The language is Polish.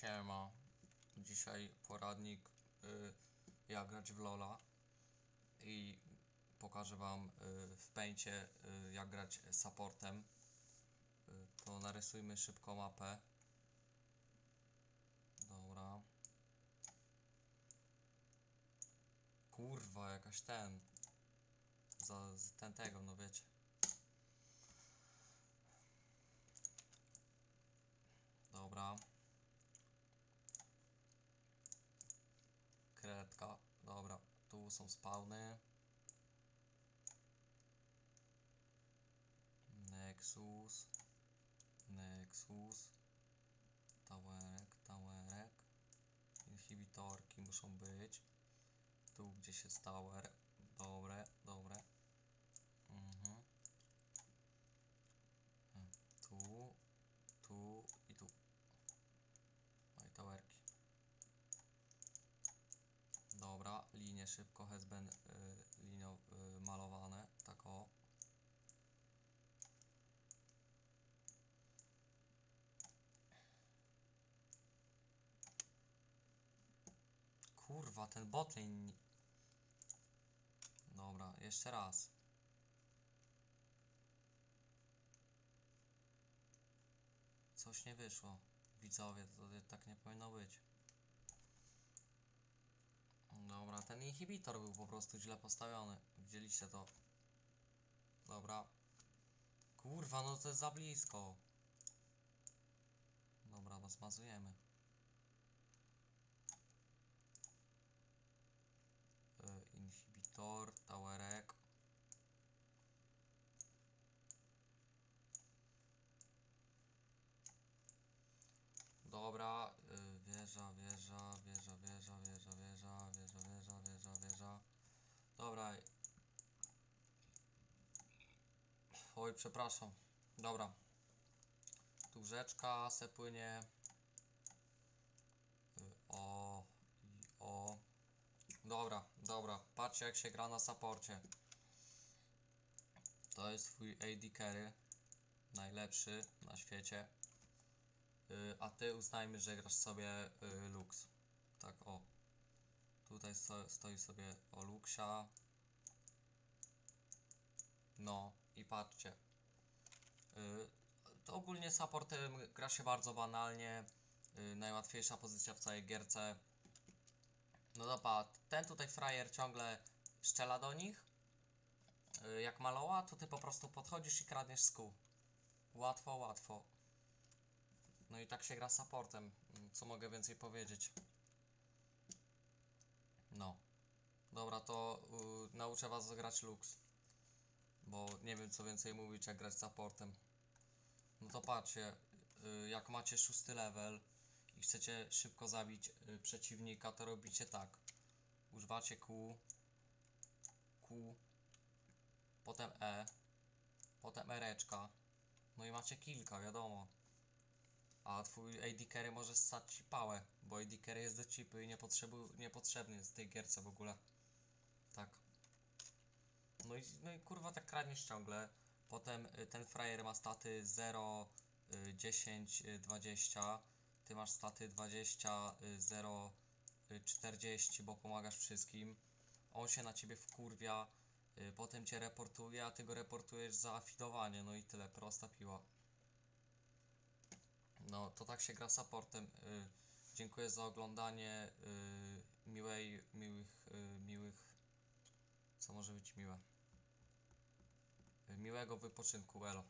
Siema. Dzisiaj poradnik y, jak grać w Lola i pokażę wam y, w pęcie y, jak grać supportem. Y, to narysujmy szybko mapę. Dobra. Kurwa, jakaś ten. Za, z ten tego, no wiecie. Dobra. Kredka. Tu są spawny. Nexus. Nexus. Towerek, towerek. Inhibitorki muszą być. Tu gdzieś jest tower. Dobre, dobre. Mhm. Tu, tu i tu. No i towerki. Szybko has been y, linią y, malowane, tak o. Kurwa, ten botlane. Dobra, jeszcze raz. Coś nie wyszło. Widzowie, to tak nie powinno być. Dobra, ten inhibitor był po prostu źle postawiony. Widzieliście to. Dobra. Kurwa, no to jest za blisko. Dobra, no zmazujemy. Y, inhibitor, towerek. Dobra, wieża, wieża, wieża, wieża, wieża, wieża, wieża, wieża, wieża, wieża. Dobra. Oj, przepraszam. Dobra. Tu rzeczka se płynie. Y, O o. Dobra, dobra. Patrzcie jak się gra na saporcie. To jest twój AD carry. Najlepszy na świecie. A ty uznajmy, że grasz sobie y, Lux. Tak o. Tutaj sto, stoi sobie o Luxia. No i patrzcie. Y, to ogólnie supportem gra się bardzo banalnie. Y, najłatwiejsza pozycja w całej gierce. No dobra, ten tutaj frajer ciągle szczela do nich. Y, jak maloła, to ty po prostu podchodzisz i kradniesz z kół. Łatwo, łatwo. No i tak się gra supportem. Mm, Co mogę więcej powiedzieć? No. Dobra, to y, nauczę was grać Lux. Bo nie wiem co więcej mówić jak grać supportem. No to patrzcie, y, jak macie szósty level i chcecie szybko zabić y, przeciwnika, to robicie tak. Używacie Q, Q, potem E, potem Ereczka. No i macie kilka, wiadomo. A twój AD carry może ssać ci pałę, bo AD carry jest do chipy i niepotrzebny jest w tej gierce w ogóle. Tak. No i, no i kurwa tak kradniesz ciągle. Potem y, ten frajer ma staty 0, y, 10, y, 20. Ty masz staty 20, y, 0, y, 40, bo pomagasz wszystkim. On się na ciebie wkurwia, y, potem cię reportuje, a ty go reportujesz za afidowanie. No i tyle, prosta piła. No, to tak się gra supportem. Y, dziękuję za oglądanie. Y, miłej, miłych, y, miłych. Co może być miłe? Y, miłego wypoczynku, Elo.